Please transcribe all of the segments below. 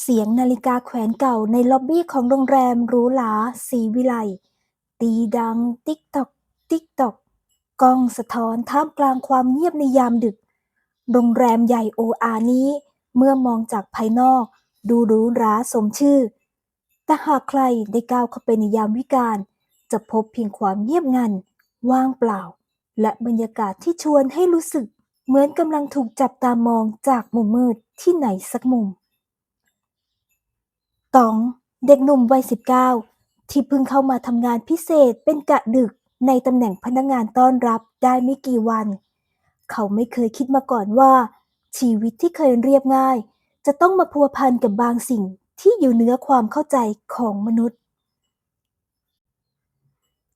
เสียงนาฬิกาแขวนเก่าในล็อบบี้ของโรงแรมหรูหราศรีวิไล ตีดังติ๊กตอก ติ๊กตอกกล้องสะท้อนท่ามกลางความเงียบในยามดึก โรงแรมใหญ่โออานี้ เมื่อมองจากภายนอก ดูหรูหราสมชื่อ แต่หากใครได้ก้าวเข้าไปในยามวิกาลจะพบเพียงความเงียบงัน ว่างเปล่า และบรรยากาศที่ชวนให้รู้สึก เหมือนกำลังถูกจับตามองจากมุมมืดที่ไหนสักมุม ต๋อง เด็กหนุ่มวัย 19 ที่เพิ่งเข้ามาทำงานพิเศษเป็นกะดึกในตำแหน่งพนักงานต้อนรับได้ไม่กี่วัน เขาไม่เคยคิดมาก่อนว่า ชีวิตที่เคยเรียบง่าย จะต้องมาพัวพันกับบางสิ่งที่อยู่เหนือความเข้าใจของมนุษย์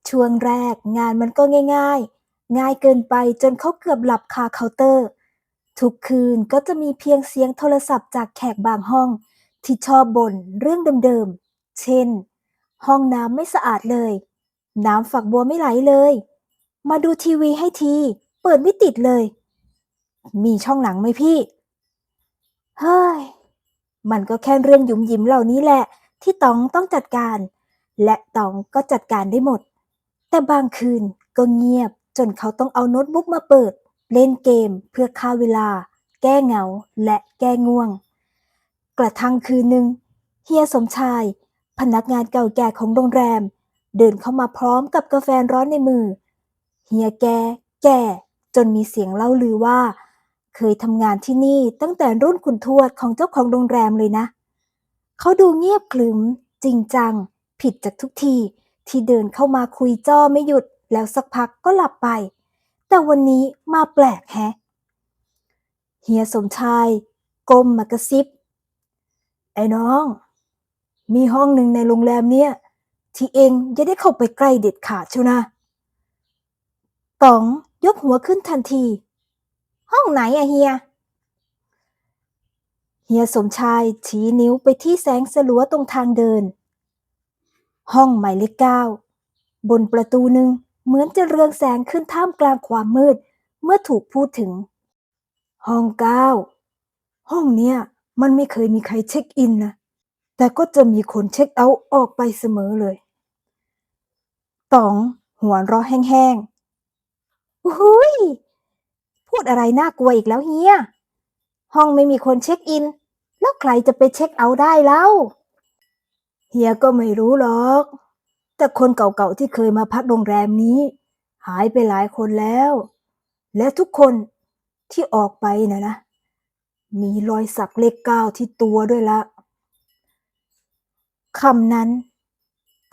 ช่วงแรกงานมันก็ง่าย ๆ ง่ายเกินไปจนเขาเกือบหลับคาเคาน์เตอร์ ทุกคืนก็จะมีเพียงเสียงโทรศัพท์จากแขกบางห้อง ที่ชอบบ่นเรื่องเดิมๆ เช่น ห้องน้ำไม่สะอาดเลย น้ำฝักบัวไม่ไหลเลย มาดูทีวีให้ที เปิดไม่ติดเลย มีช่องหนังไหมพี่ เฮ้ย มันก็แค่เรื่องยุ่มยิ้มเหล่านี้แหละ ที่ต๋องต้องจัดการ และต๋องก็จัดการได้หมด แต่บางคืนก็เงียบจนเขาต้องเอาโน้ตบุ๊กมาเปิด เล่นเกมเพื่อฆ่าเวลา แก้เหงาและแก้ง่วง กระทั่งคืนหนึ่งเฮียสมชาย พนักงานเก่าแก่ของโรงแรม เดินเข้ามาพร้อมกับกาแฟร้อนในมือ เฮียแก แก่ จนมีเสียงเล่าลือว่า เคยทำงานที่นี่ตั้งแต่รุ่นคุณทวดของเจ้าของโรงแรมเลยนะ เขาดูเงียบขรึม จริงจัง ผิดจากทุกทีที่เดินเข้ามาคุยจ้อไม่หยุดแล้วสักพักก็หลับไป แต่วันนี้มาแปลกแฮะเฮียสมชายก้มมากระซิบ น้อง มีห้องหนึ่งในโรงแรมเนี่ย ที่เองอย่าได้เข้าไปใกล้เด็ดขาดเชียวนะต๋องยกหัวขึ้นทันที ห้องไหนอะเฮีย เฮียสมชายชี้นิ้วไปที่แสงสลัวตรงทางเดิน ห้องหมายเลขเก้าบนประตูหนึ่งเหมือนจะเรืองแสงขึ้นท่ามกลางความมืด เมื่อถูกพูดถึง ห้องเก้าห้องเนี้ย มันไม่เคยมีใครเช็คอินนะ แต่ก็จะมีคนเช็คเอาท์ออกไปเสมอเลยต๋องหัวเราะแห้งๆอุ้ยพูดอะไรน่ากลัวอีกแล้วเฮีย ห้องไม่มีคนเช็คอิน แล้วใครจะไปเช็คเอาท์ได้เล่า เฮียก็ไม่รู้หรอก แต่คนเก่าๆที่เคยมาพักโรงแรมนี้ หายไปหลายคนแล้ว และทุกคนที่ออกไปนะนะ มีรอยสักเลขเก้าที่ตัวด้วยละคำนั้น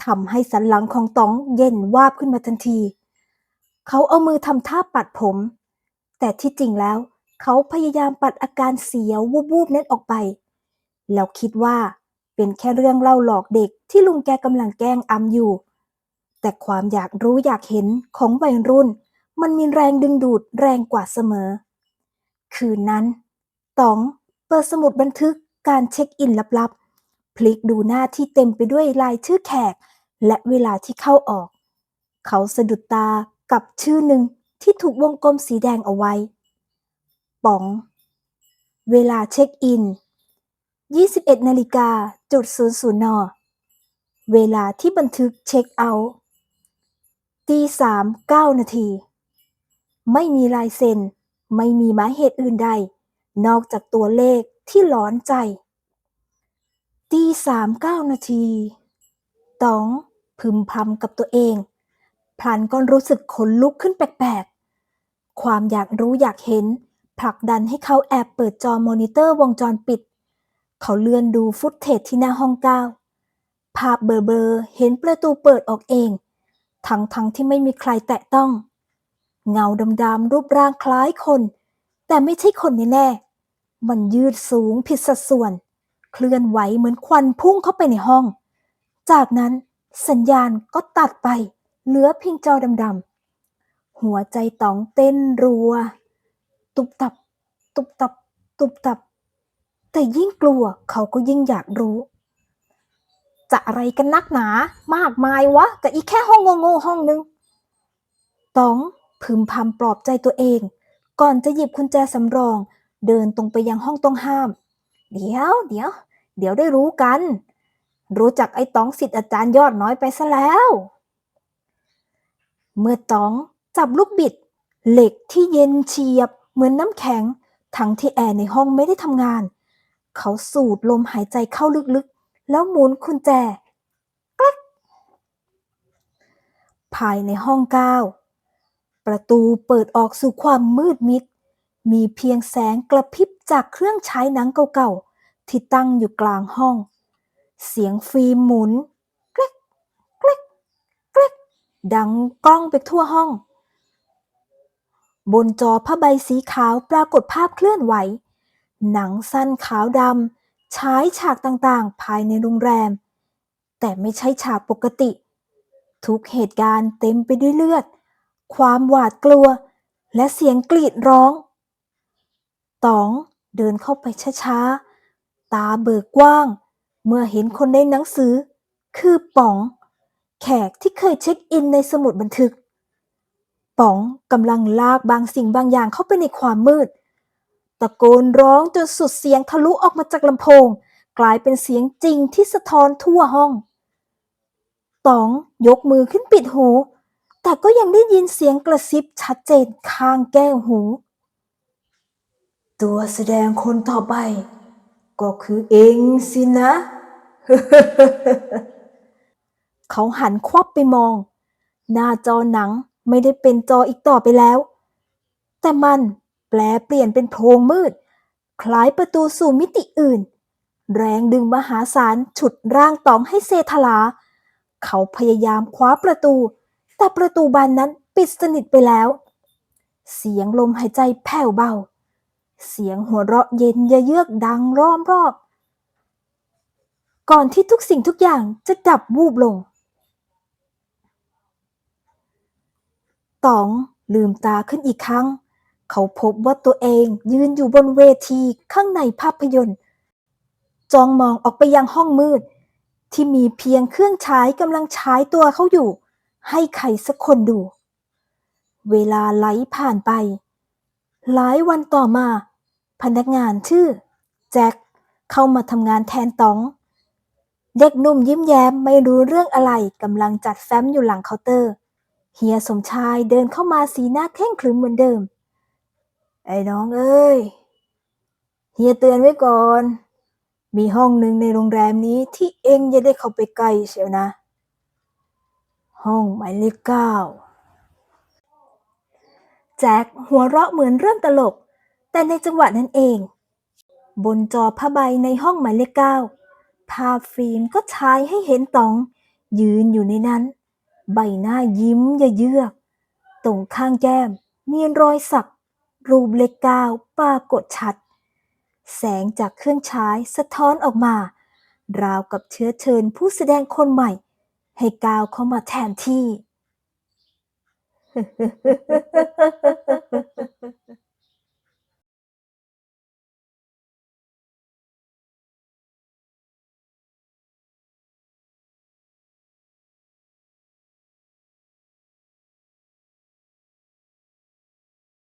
ทำให้สันหลังของต๋องเย็นวาบขึ้นมาทันที เขาเอามือทำท่าปัดผม แต่ที่จริงแล้วเขาพยายามปัดอาการเสียววูบๆนั้นออกไป แล้วคิดว่าเป็นแค่เรื่องเล่าหลอกเด็กที่ลุงแกกำลังแกล้งอำอยู่ แต่ความอยากรู้อยากเห็นของวัยรุ่น มันมีแรงดึงดูดแรงกว่าเสมอ คืนนั้น ต๋อง เปิดสมุดบันทึกการเช็คอินลับๆ พลิกดูหน้าที่เต็มไปด้วยรายชื่อแขก และเวลาที่เข้าออก เขาสะดุดตากับชื่อหนึ่งที่ถูกวงกลมสีแดงเอาไว้ ป๋อง เวลาเช็คอิน 21นาฬิกาจุด00น เวลาที่บันทึกเช็คเอาท์ตีสามเก้านาที ไม่มีลายเซ็น ไม่มีหมายเหตุอื่นใด นอกจากตัวเลขที่หลอนใจ ตีสามเก้านาทีต๋องพึมพำกับตัวเอง พลันก็รู้สึกขนลุกขึ้นแปลกๆ ความอยากรู้อยากเห็น ผลักดันให้เขาแอบเปิดจอมอนิเตอร์วงจรปิด เขาเลื่อนดูฟุตเทจที่หน้าห้องเก้าภาพเบลอๆเห็นประตูเปิดออกเอง ทั้งๆทที่ไม่มีใครแตะต้อง เงาดำๆรูปร่างคล้ายคน แต่ไม่ใช่คนแน่ๆ มันยืดสูงผิดสัดส่วน เคลื่อนไหวเหมือนควันพุ่งเข้าไปในห้อง จากนั้นสัญญาณก็ตัดไป เหลือเพียงจอดำๆ หัวใจต๋องเต้นรัว ตุบตับ ตุบตับ ตุบตับ แต่ยิ่งกลัวเขาก็ยิ่งอยากรู้ จะอะไรกันนักหนา มากมายวะกับอีแค่ห้องโง่ๆห้องนึงต๋องพึมพำปลอบใจตัวเอง ก่อนจะหยิบกุญแจสำรอง เดินตรงไปยังห้องต้องห้าม เดี๋ยว เดี๋ยว เดี๋ยวได้รู้กัน รู้จักไอ้ต๋องสิทธิ์อาจารย์ยอดน้อยไปซะแล้ว เมื่อต๋องจับลูกบิด เหล็กที่เย็นเฉียบเหมือนน้ำแข็ง ทั้งที่แอร์ในห้องไม่ได้ทำงาน เขาสูดลมหายใจเข้าลึกๆ แล้วหมุนกุญแจกลักภายในห้องก้าวประตูเปิดออกสู่ความมืดมิด มีเพียงแสงกระพริบจากเครื่องฉายหนังเก่าๆ ที่ตั้งอยู่กลางห้อง เสียงฟิล์มหมุนเกล็กเกล็กเกล็กดังกล้องไปทั่วห้อง บนจอผ้าใบสีขาวปรากฏภาพเคลื่อนไหว หนังสั้นขาวดำฉายฉากต่างๆ ภายในโรงแรม แต่ไม่ใช่ฉากปกติ ทุกเหตุการณ์เต็มไปด้วยเลือด ความหวาดกลัว และเสียงกรีดร้อง ต๋องเดินเข้าไปช้าๆ ตาเบิกกว้าง เมื่อเห็นคนในหนังสือ คือป๋อง แขกที่เคยเช็คอินในสมุดบันทึก ป๋องกำลังลากบางสิ่งบางอย่างเข้าไปในความมืด ตะโกนร้องจนสุดเสียงทะลุออกมาจากลำโพง กลายเป็นเสียงจริงที่สะท้อนทั่วห้องต๋องยกมือขึ้นปิดหู แต่ก็ยังได้ยินเสียงกระซิบชัดเจนข้างแก้วหู ตัวแสดงคนต่อไป ก็คือเองสินะ เขาหันควับไปมอง หน้าจอหนังไม่ได้เป็นจออีกต่อไปแล้ว แต่มันแปลเปลี่ยนเป็นโพรงมืด คล้ายประตูสู่มิติอื่น แรงดึงมหาศาลฉุดร่างตองให้เซทลา เขาพยายามคว้าประตู แต่ประตูบานนั้นปิดสนิทไปแล้ว เสียงลมหายใจแผ่วเบา เสียงหัวเราะเย็นยะเยือกดังรอมรอบ ก่อนที่ทุกสิ่งทุกอย่างจะดับวูบลง ต๋องลืมตาขึ้นอีกครั้ง เขาพบว่าตัวเองยืนอยู่บนเวทีข้างในภาพยนตร์ จองมองออกไปยังห้องมืด ที่มีเพียงเครื่องฉายกำลังฉายตัวเขาอยู่ ให้ใครสักคนดู เวลาไหลผ่านไปหลายวันต่อมา พนักงานชื่อ แจ็คเข้ามาทำงานแทนต๋อง เด็กหนุ่มยิ้มแย้มไม่รู้เรื่องอะไรกำลังจัดแฟ้มอยู่หลังเคาน์เตอร์ เฮียสมชายเดินเข้ามาสีหน้าเคร่งครึมเหมือนเดิม ไอ้น้องเอ้ย เฮียเตือนไว้ก่อน มีห้องหนึ่งในโรงแรมนี้ที่เองจะได้เข้าไปใกล้เชียวนะ ห้องหมายเลขเก้าแจ็คหัวเราะเหมือนเรื่องตลก แต่ในจังหวะนั้นเอง บนจอผ้าใบในห้องหมายเลขเก้าภาพฟิล์มก็ฉายให้เห็นตอง ยืนอยู่ในนั้น ใบหน้ายิ้มเยือกตรงข้างแก้มมีรอยสัก รูปเลขเก้าปรากฏชัด แสงจากเครื่องฉายสะท้อนออกมา ราวกับเชื้อเชิญผู้แสดงคนใหม่ ให้ก้าวเข้ามาแทนที่